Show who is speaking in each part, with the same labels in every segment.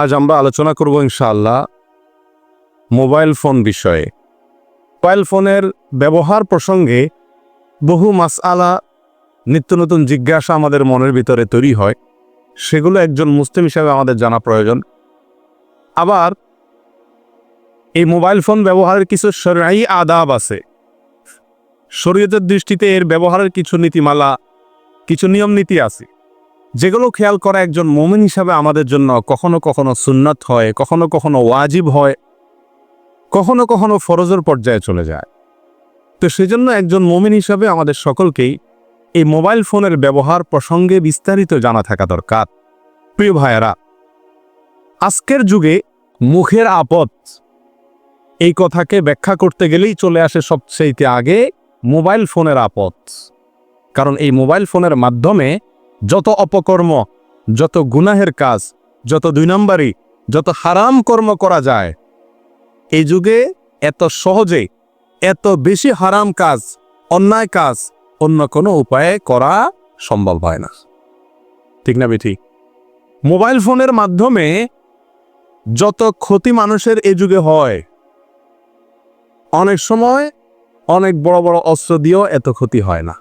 Speaker 1: আজ আমরা আলোচনা করব ইনশাআল্লাহ মোবাইল ফোন বিষয়ে। মোবাইল ফোনের ব্যবহার প্রসঙ্গে বহু মাসআলা নিত্য নতুন জিজ্ঞাসা আমাদের মনের ভিতরে তৈরি হয়। সেগুলো একজন মুসলিম হিসাবে আমাদের জানা প্রয়োজন। আবার এই মোবাইল ফোন ব্যবহারের কিছু সরাই আদাব আছে। শরীয়তের দৃষ্টিতে এর ব্যবহারের কিছু নীতিমালা, কিছু নিয়ম নীতি আছে। যেগুলো খেয়াল করা একজন মোমিন হিসাবে আমাদের জন্য কখনো কখনো সুন্নত হয়, কখনো কখনো ওয়াজিব হয়, কখনো কখনো ফরজের পর্যায়ে চলে যায়। তো সেজন্য একজন মোমিন হিসাবে আমাদের সকলকেই এই মোবাইল ফোনের ব্যবহার প্রসঙ্গে বিস্তারিত জানা থাকা দরকার। প্রিয় ভাইয়েরা, আজকের যুগে মুখের আপদ এই কথাকে ব্যাখ্যা করতে গেলেই চলে আসে সবচেয়ে আগে মোবাইল ফোনের আপদ। কারণ এই মোবাইল ফোনের মাধ্যমে যত অপকর্ম, যত গুনাহের কাজ, যত দুই নম্বরই, যত হারাম কর্ম করা যায়। এই যুগে এত সহজে, এত বেশি হারাম কাজ, অন্যায় কাজ অন্য কোনো উপায়ে করা সম্ভব হয় না। ঠিক না বেঠি? মোবাইল ফোনের মাধ্যমে যত ক্ষতি মানুষের এ যুগে হয়, অনেক সময় অনেক বড় বড় অস্ত্র দিয়েও এত ক্ষতি হয় না।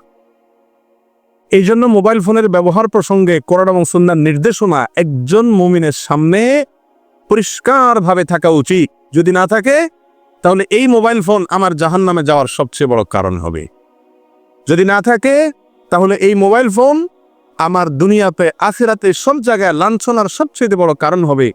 Speaker 1: এই জন্য মোবাইল ফোনের ব্যবহার প্রসঙ্গে কোরআন এবং সুন্নার নির্দেশনা একজন মুমিনের সামনে পরিষ্কারভাবে থাকা উচিত। যদি না থাকে, তাহলে এই মোবাইল ফোন আমার জাহান নামে যাওয়ার সবচেয়ে বড় কারণ হবে। যদি না থাকে, তাহলে এই মোবাইল ফোন আমার দুনিয়াতে, আখেরাতে সব জায়গায় লাঞ্ছনার সবচেয়ে বড় কারণ হবে।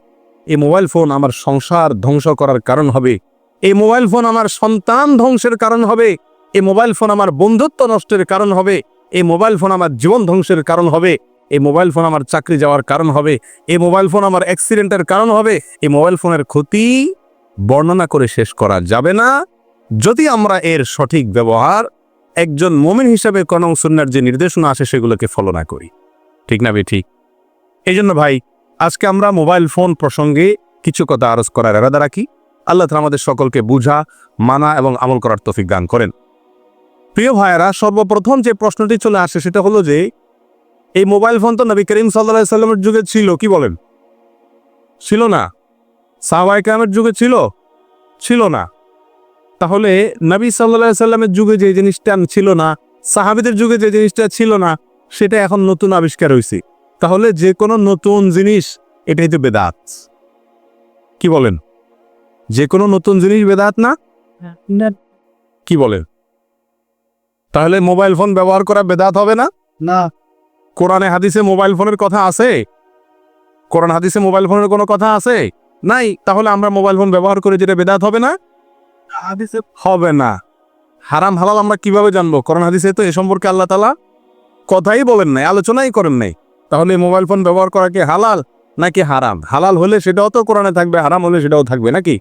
Speaker 1: এই মোবাইল ফোন আমার সংসার ধ্বংস করার কারণ হবে। এই মোবাইল ফোন আমার সন্তান ধ্বংসের কারণ হবে। এই মোবাইল ফোন আমার বন্ধুত্ব নষ্টের কারণ হবে। এই মোবাইল ফোন আমার জীবন ধ্বংসের কারণ হবে, এই মোবাইল ফোন আমার চাকরি যাওয়ার কারণ হবে, এই মোবাইল ফোন আমার অ্যাক্সিডেন্টের কারণ হবে, এই মোবাইল ফোনের ক্ষতি বর্ণনা করে শেষ করা যাবে না। যদি আমরা এর সঠিক ব্যবহার একজন মোমিন হিসাবে কনং সুন্নার যে নির্দেশনা আসে সেগুলোকে ফলো না করি। ঠিক না বে ঠিক এই জন্য ভাই, আজকে আমরা মোবাইল ফোন প্রসঙ্গে কিছু কথা আরজ করার এরাদা রাখি। আল্লাহ আমাদের সকলকে বুঝা, মানা এবং আমল করার তফিক দান করেন। প্রিয় ভাইয়েরা সর্বপ্রথম যে প্রশ্নটি চলে আসে সেটা হলো যে এই মোবাইল ফোন তো নবী করিম সাল্লা সাল্লামের যুগে ছিল কি বলেন? ছিল না। সাহবাই কামের যুগে ছিল? ছিল না। তাহলে নবী সাল্লা সাল্লামের যুগে যে জিনিসটা ছিল না সাহাবিদের যুগে যে জিনিসটা ছিল না সেটা এখন নতুন আবিষ্কার হয়েছে তাহলে যে কোনো নতুন জিনিস এটাই তো বেদাত। কি বলেন? যে কোনো নতুন জিনিস বেদাত না। কি বলেন? তাহলে মোবাইল ফোন ব্যবহার করা বেদাত হবে না?
Speaker 2: না।
Speaker 1: কোরআনে হাদিসে মোবাইল ফোনের কথা আছে? কোরআন হাদিসে মোবাইল ফোনের কোনো কথা আছে? নাই? তাহলে আমরা মোবাইল ফোন ব্যবহার করে যেটা বেদাত হবে না?
Speaker 2: হাদিসে
Speaker 1: হবে না। হারাম হালাল আমরা কীভাবে জানব? কোরআন হাদিসে তো এ সম্পর্কে আল্লাহ তালা কথাই বলেন নাই আলোচনাই করেন নাই। তাহলে মোবাইল ফোন ব্যবহার করা কি হালাল নাকি হারাম? হালাল হলে সেটাও তো কোরআনে থাকবে হারাম হলে সেটাও থাকবে নাকি?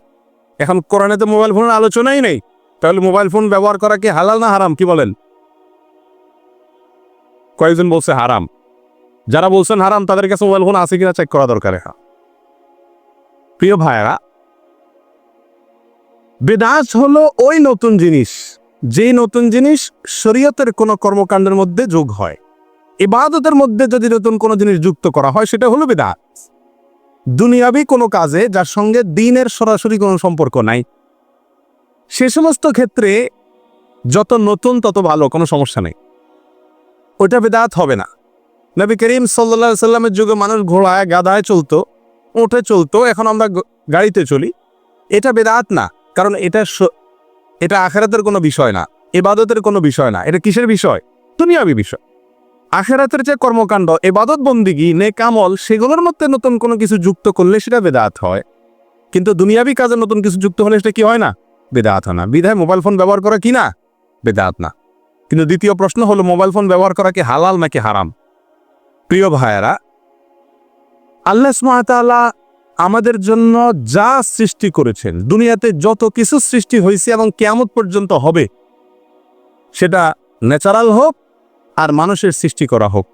Speaker 1: এখন কোরআনে তো মোবাইল ফোনের আলোচনাই নেই। তাহলে মোবাইল ফোন ব্যবহার করা কি হালাল না হারাম? কি বলেন? কয়েকজন বলছে হারাম। যারা বলছেন হারাম, তাদের কাছে মোবাইল ফোন আছে কিনা চেক করা দরকার। এখন প্রিয় ভাইয়েরা বেদাস হলো ওই নতুন জিনিস, যেই নতুন জিনিস শরীয়তের কোনো কর্মকাণ্ডের মধ্যে যোগ হয়। ইবাদতের মধ্যে যদি নতুন কোনো জিনিস যুক্ত করা হয়, সেটা হলো বেদাত। দুনিয়াবি কোনো কাজে যার সঙ্গে দিনের সরাসরি কোনো সম্পর্ক নাই। সে সমস্ত ক্ষেত্রে যত নতুন, তত ভালো, কোনো সমস্যা নেই। ওইটা বেদাত হবে না। নবী করিম সাল্লা সাল্লামের যুগে মানুষ ঘোড়ায় গাদায় চলতো, উঠে চলতো, এখন আমরা গাড়িতে চলি। এটা বেদাত না, কারণ এটা এটা আখেরাতের কোনো বিষয় না, এবাদতের কোনো বিষয় না। এটা কিসের বিষয়? দুনিয়াবি বিষয়। আখেরাতের যে কর্মকাণ্ড, এবাদত বন্দিগি নে কামল সেগুলোর মধ্যে নতুন কোনো কিছু যুক্ত করলে সেটা বেদাত হয়। কিন্তু দুনিয়াবি কাজে নতুন কিছু যুক্ত হলে সেটা কি হয় না? বেদাত না। বিধায় মোবাইল ফোন ব্যবহার করা কি না? বেদাত না। কিন্তু দ্বিতীয় প্রশ্ন হলো মোবাইল ফোন ব্যবহার করা কি হালাল নাকি হারাম? প্রিয় ভাইয়েরা, আল্লাহ সুবহানাহু আমাদের জন্য যা সৃষ্টি করেছেন, দুনিয়াতে যত কিছু সৃষ্টি হয়েছে এবং কেয়ামত পর্যন্ত হবে, সেটা ন্যাচারাল হোক আর মানুষের সৃষ্টি করা হোক।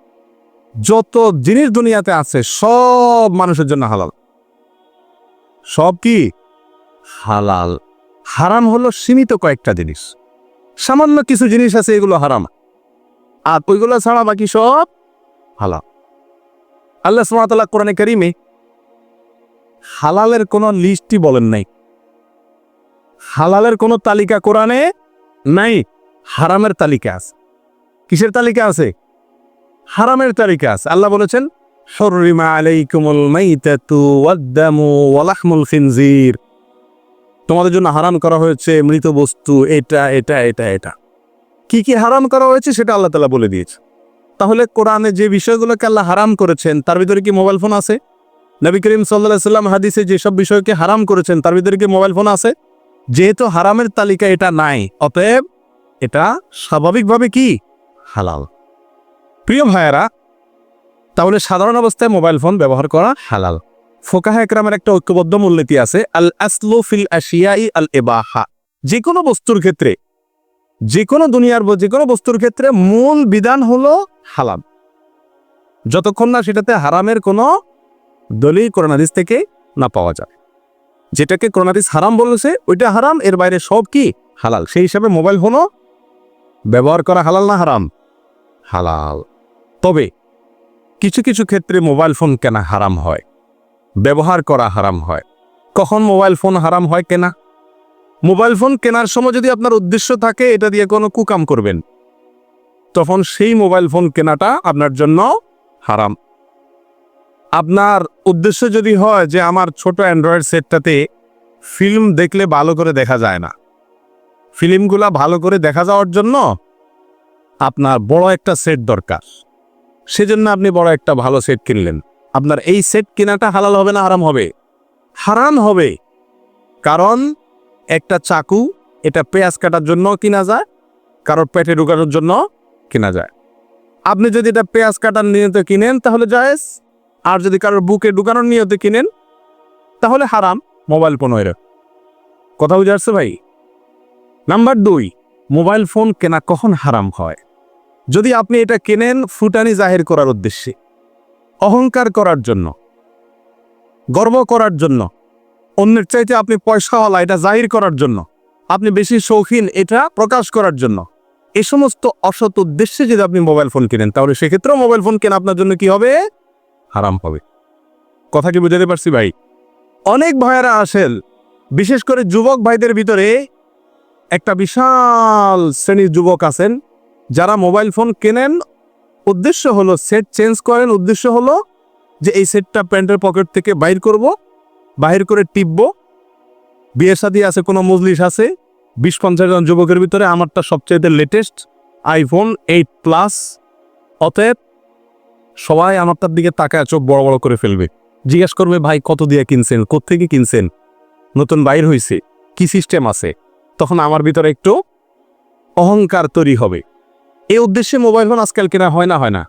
Speaker 1: যত জিনিস দুনিয়াতে আছে, সব মানুষের জন্য হালাল। সব কি? হালাল। হারাম হলো সীমিত কয়েকটা জিনিস। সামান্য কিছু জিনিস আছে, এগুলো হারাম। আর ওইগুলো ছাড়া বাকি সব হালাল। আল্লাহ তাআলা কোরআনে কারিমে হালালের কোনো লিস্টই বলেন নাই। হালালের কোনো তালিকা কোরআনে নাই, হারামের তালিকা আছে। কিসের তালিকা আছে? হারামের তালিকা আছে। আল্লাহ বলেছেন, হররিমা আলাইকুমুল মাইতাতু ওয়াদ্দামু ওয়ালাহমুল খিনজির। তোমাদের জন্য হারাম করা হয়েছে মৃত বস্তু, এটা এটা এটা এটা। কি কি হারাম করা হয়েছে সেটা আল্লাহ তালা বলে দিয়েছে। তাহলে কোরআনে যে বিষয়গুলোকে আল্লাহ হারাম করেছেন, তার ভিতরে কি মোবাইল ফোন আছে? নবী করিম সাল্লাহ সাল্লাম হাদিসে যেসব বিষয়কে হারাম করেছেন, তার ভিতরে কি মোবাইল ফোন আছে? যেহেতু হারামের তালিকা এটা নাই, অতএব এটা স্বাভাবিকভাবে কি? হালাল। প্রিয় ভাইয়েরা, তাহলে সাধারণ অবস্থায় মোবাইল ফোন ব্যবহার করা হালাল। ফোকাহা একরামের একটা ঐক্যবদ্ধ মূলনীতি আছে, আল আসলু ফিল আশিয়াই আল এবাহা যে কোনো বস্তুর ক্ষেত্রে যে কোনো দুনিয়ার যে কোনো বস্তুর ক্ষেত্রে মূল বিধান হলো হালাম যতক্ষণ না সেটাতে হারামের কোনো দলিল করোনাদিস থেকে না পাওয়া যায়। যেটাকে করোনাদিস হারাম বলেছে, ওইটা হারাম, এর বাইরে সব কি? হালাল। সেই হিসাবে মোবাইল ফোনও ব্যবহার করা হালাল না হারাম? হালাল। তবে কিছু কিছু ক্ষেত্রে মোবাইল ফোন কেনা হারাম হয়? ব্যবহার করা হারাম হয়। কখন মোবাইল ফোন হারাম হয় কেনা? মোবাইল ফোন কেনার সময় যদি আপনার উদ্দেশ্য থাকে, এটা দিয়ে কোনো কুকাম করবেন। তখন সেই মোবাইল ফোন কেনাটা আপনার জন্য হারাম। আপনার উদ্দেশ্য যদি হয় যে আমার ছোট অ্যান্ড্রয়েড সেটটাতে ফিল্ম দেখলে ভালো করে দেখা যায় না। ফিল্মগুলা ভালো করে দেখা যাওয়ার জন্য আপনার বড় একটা সেট দরকার। সেজন্য আপনি বড় একটা ভালো সেট কিনলেন। আপনার এই সেট কেনাটা হালাল হবে না হারাম হবে? হারাম হবে। কারণ একটা চাকু এটা পেঁয়াজ কাটার জন্য কিনা যায়, কারোর পেটে ঢুকানোর জন্য কেনা যায়। আপনি যদি এটা পেঁয়াজ কাটার নিয়তে কিনেন তাহলে জায়েজ, আর যদি কারোর বুকে ঢুকানোর নিয়তে কিনেন তাহলে হারাম, মোবাইল ফোন হয়ে কথা বুঝে আসছে ভাই? নাম্বার দুই, মোবাইল ফোন কেনা কখন হারাম হয়? যদি আপনি এটা কেনেন, ফুটানি জাহির করার উদ্দেশ্যে। অহংকার করার জন্য, গর্ব করার জন্য, অন্যের চাইতে আপনি পয়সা পয়সাওয়ালা এটা জাহির করার জন্য, আপনি বেশি শৌখিন, এটা প্রকাশ করার জন্য। এ সমস্ত অসৎ উদ্দেশ্যে যদি আপনি মোবাইল ফোন কিনেন, তাহলে সেক্ষেত্রেও মোবাইল ফোন কেনা আপনার জন্য কি হবে? হারাম হবে। কথা কি বুঝাতে পারছি ভাই? অনেক ভাইয়েরা আসেন, বিশেষ করে যুবক ভাইদের ভিতরে একটা বিশাল শ্রেণির যুবক আছেন, যারা মোবাইল ফোন কেনেন উদ্দেশ্য হলো সেট চেঞ্জ করেন উদ্দেশ্য হলো যে এই সেটটা প্যান্টের পকেট থেকে বাইর করব বাহির করে টিপব। বিয়ে শাদী আছে, কোনো মজলিস আছে, বিশ পঞ্চাশ জন যুবকের ভিতরে আমারটা সবচেয়ে লেটেস্ট আইফোন এইট প্লাস অতএব সবাই আমারটার দিকে তাকায়, চোখ বড় বড় করে ফেলবে। জিজ্ঞেস করবে, ভাই, কত দিয়ে কিনছেন? কোত্থেকে কিনছেন? নতুন বাইর হয়েছে কি সিস্টেম আছে? তখন আমার ভিতরে একটু অহংকার তৈরি হবে। এই উদ্দেশ্যে মোবাইল ফোন আজকাল কেনা হয় না হয় না।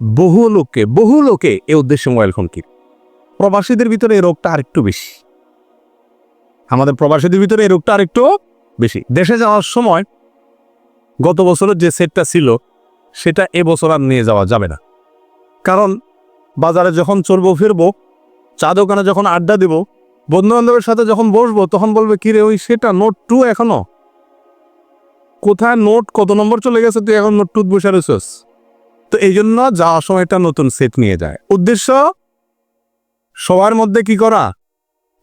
Speaker 1: বহু লোককে, বহু লোকে এই উদ্দেশ্যে মোবাইল ফোন কিনে। প্রবাসীদের ভিতরে এই রোগটা আরেকটু বেশি। আমাদের প্রবাসীদের ভিতরে এই রোগটা আরেকটু বেশি। দেশে যাওয়ার সময় গত বছরের যে সেটটা ছিল, সেটা এবছর আর নিয়ে যাওয়া যাবে না। কারণ বাজারে যখন চলবো ফিরবো, চা দোকানে যখন আড্ডা দেব বন্ধু বান্ধবের সাথে যখন বসবো, তখন বলবে, কিরে, ওই সেটা নোট টু এখনও? কোথায় নোট কত নম্বর চলে গেছে তুই এখন নোট টু বসে রয়েছিস? তো এই জন্য যাওয়ার সময় একটা নতুন সেট নিয়ে যায়। উদ্দেশ্য? সবার মধ্যে কি করা?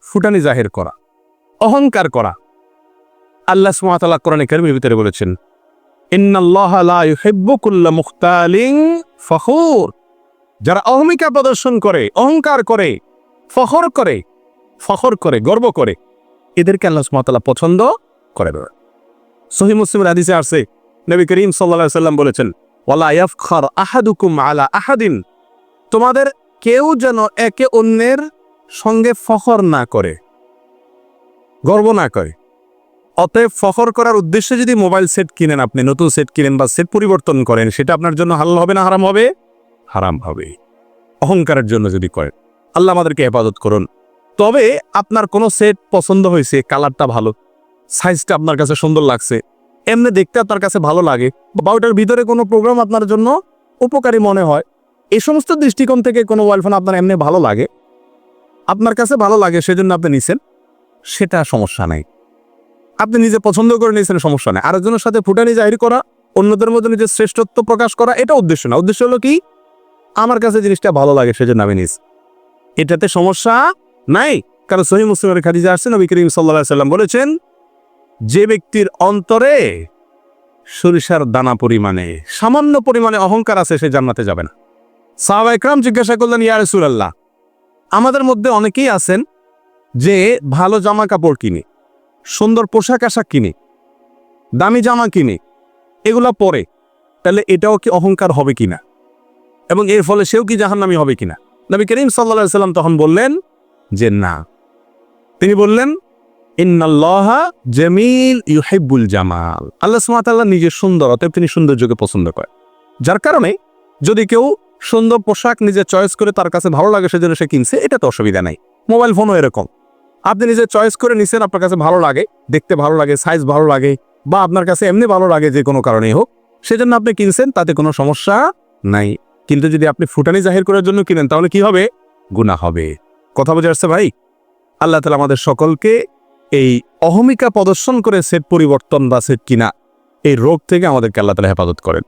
Speaker 1: ফুটানি জাহির করা। অহংকার করা। আল্লাহ সুমাতাল্লাহ কোরআন কারিমের ভিতরে বলেছেন ফখুর। যারা অহমিকা প্রদর্শন করে, অহংকার করে, ফখর করে ফখর করে, গর্ব করে, এদেরকে আল্লাহ সুমাতাল্লাহ পছন্দ করে না। সহি মুসলিম হাদিসে আসছে নবী করিম সাল্লাল্লাহু সাল্লাম বলেছেন, ওয়ালা ইয়াফখার আহাদুকুম আলা আহাদিন তোমাদের কেউ যেন একে অন্যের সঙ্গে ফখর না করে, গর্ব না করে। অতএব ফখর করার উদ্দেশ্যে যদি মোবাইল সেট কিনেন আপনি, নতুন সেট কিনেন বা সেট পরিবর্তন করেন, সেটা আপনার জন্য হালাল হবে না হারাম হবে? হারাম হবে। অহংকারের জন্য যদি করেন। আল্লাহ আমাদেরকে হেফাজত করুন। তবে আপনার কোনো সেট পছন্দ হয়েছে, কালারটা ভালো সাইজটা আপনার কাছে সুন্দর লাগছে। এমনি দেখতে আপনার কাছে ভালো লাগে, বা ওটার ভিতরে কোনো প্রোগ্রাম আপনার জন্য উপকারী মনে হয়। এই সমস্ত দৃষ্টিকোণ থেকে কোনো মোবাইল ফোন আপনার এমনি ভালো লাগে? আপনার কাছে ভালো লাগে, সেজন্য আপনি নিছেন? সেটা সমস্যা নাই। আপনি নিজে পছন্দ করে নিয়েছেন, সমস্যা নেই। আরেকজনের সাথে ফুটানি জাহির করা, অন্যদের মধ্যে নিজের শ্রেষ্ঠত্ব প্রকাশ করা, এটা উদ্দেশ্য না। উদ্দেশ্য হলো কি? আমার কাছে জিনিসটা ভালো লাগে, সেজন্য আমি নিস এটাতে সমস্যা নাই। কারণ সহি মুসলিমের খাদিজা আসছে, নবী করিম সাল্লাহ সাল্লাম বলেছেন যে ব্যক্তির অন্তরে সরিষার দানা পরিমাণে, সামান্য পরিমাণে অহংকার আছে, সে জান্নাতে যাবে না। সাহাবা একরাম জিজ্ঞাসা করলেন, ইয়া আমাদের মধ্যে অনেকেই আছেন যে ভালো জামা কাপড় কিনে, সুন্দর পোশাক আশাক কিনে, দামি জামা কিনে, এগুলা পরে, তাহলে এটাও কি অহংকার হবে কিনা? এবং এর ফলে সেও কি জাহান্নামী হবে কিনা? নবী করিম সাল্লা সাল্লাম তখন বললেন যে, না। তিনি বললেন ইন্নাল্লাহা জামিল ইউহিব্বুল জামাল। আল্লাহ সুবহানাহু নিজের সুন্দর, অতএব তিনি সৌন্দর্যকে পছন্দ করেন যার কারণে যদি কেউ সুন্দর পোশাক নিজে চয়েস করে তার কাছে ভালো লাগে সেজন্য সে কিনছে, এটা তো অসুবিধা নাই। মোবাইল ফোনও এরকম। আপনি নিজে চয়েস করে নিছেন, আপনার কাছে ভালো লাগে, দেখতে ভালো লাগে সাইজ ভালো লাগে, বা আপনার কাছে এমনি ভালো লাগে যে কোনো কারণেই হোক, সেজন্য আপনি কিনছেন, তাতে কোনো সমস্যা নাই। কিন্তু যদি আপনি ফুটানি জাহির করার জন্য কিনেন, তাহলে কি হবে? গুনাহ হবে। কথা বোঝা যাচ্ছে ভাই? আল্লাহ তালা আমাদের সকলকে এই অহমিকা প্রদর্শন করে সেট পরিবর্তন বা সেট কিনা, এই রোগ থেকে আমাদেরকে আল্লাহ তালা হেফাজত করেন।